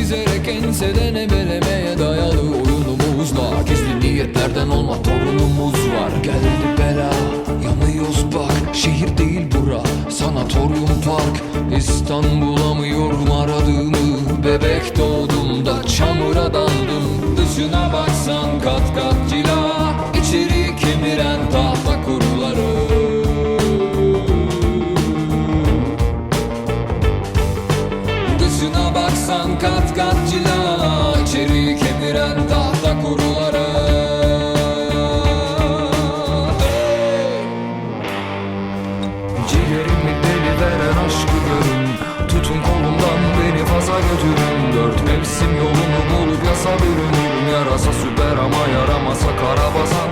çizerek enseden ebelemeye dayalı oyunumuzla Gizli niyetlerden olma torunumuz var. Geldi bela yanıyoruz bak. Şehir değil bura sanatoryum park. İstanbulamıyorum aradığımı Bebek doğduğumda çamura daldım. Dışına baksan kat kat cila İçeri kemiren tahta Yarasa süper ama yaramasa karabasan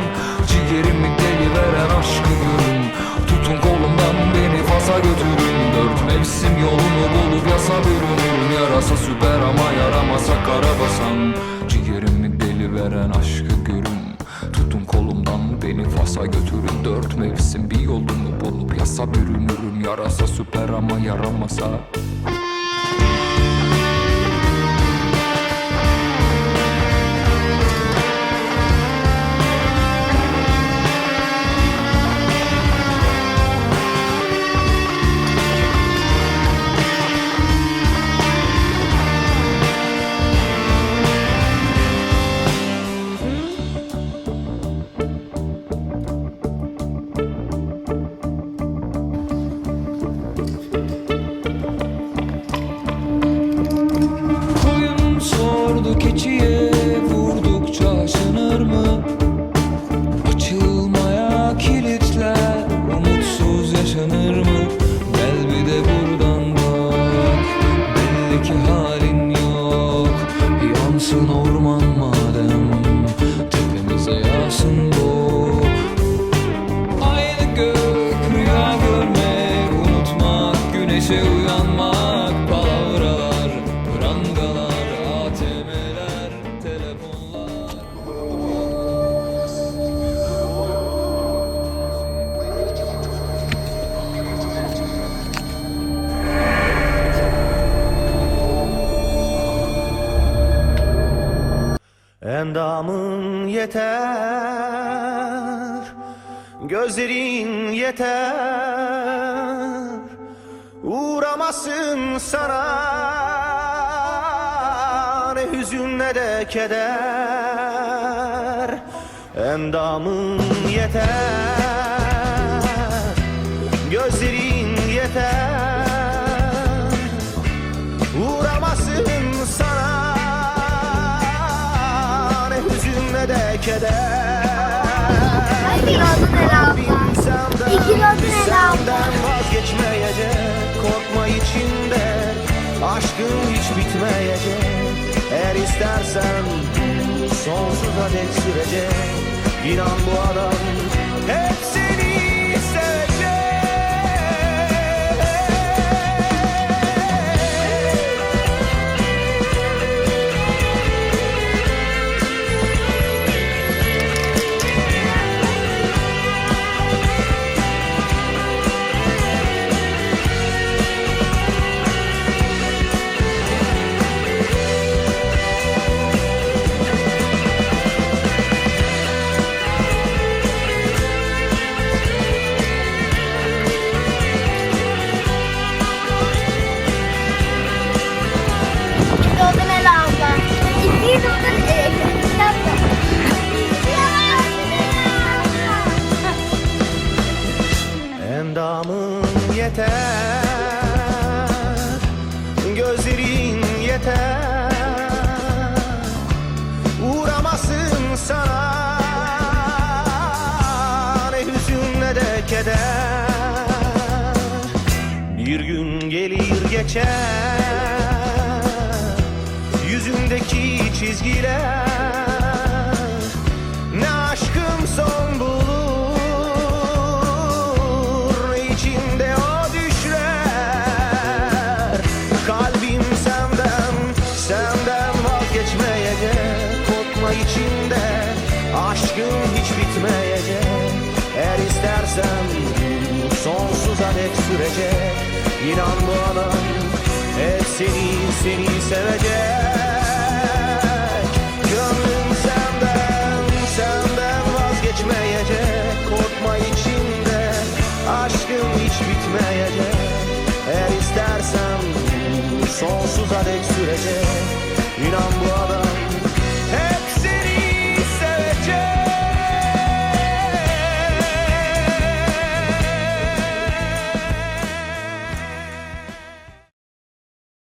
Ciğerimi deli veren aşkı görün. Tutun kolumdan beni faza götürün. Dört mevsim yolunu bulup yasa bürünürüm Yarasa süper ama yaramasa karabasan Ciğerimi deli veren aşkı görün. Tutun kolumdan beni Fas'a götürün. Dört mevsim bir yolunu bulup yasa bürünürüm. Yarasa süper ama yaramasa Durduk için Endamın yeter Gözlerin yeter. Uğramasın sana Ne hüzün ne de keder. Endamın yeter Gözlerin yeter istersen Sonsuza dek sürecek. İnan bu adam Hep Endamın yeter. Gözlerin yeter. Uğramasın sana. Ne hüzün ne de keder. Bir gün gelir geçer. Yüzündeki çizgiler bu sonsuza dek sürecek. İnan bu adam hep seni seni sevecek. Gönlüm senden senden vazgeçmeyecek. Korkma içinde aşkım hiç bitmeyecek. Eğer istersen sonsuza dek sürecek. İnan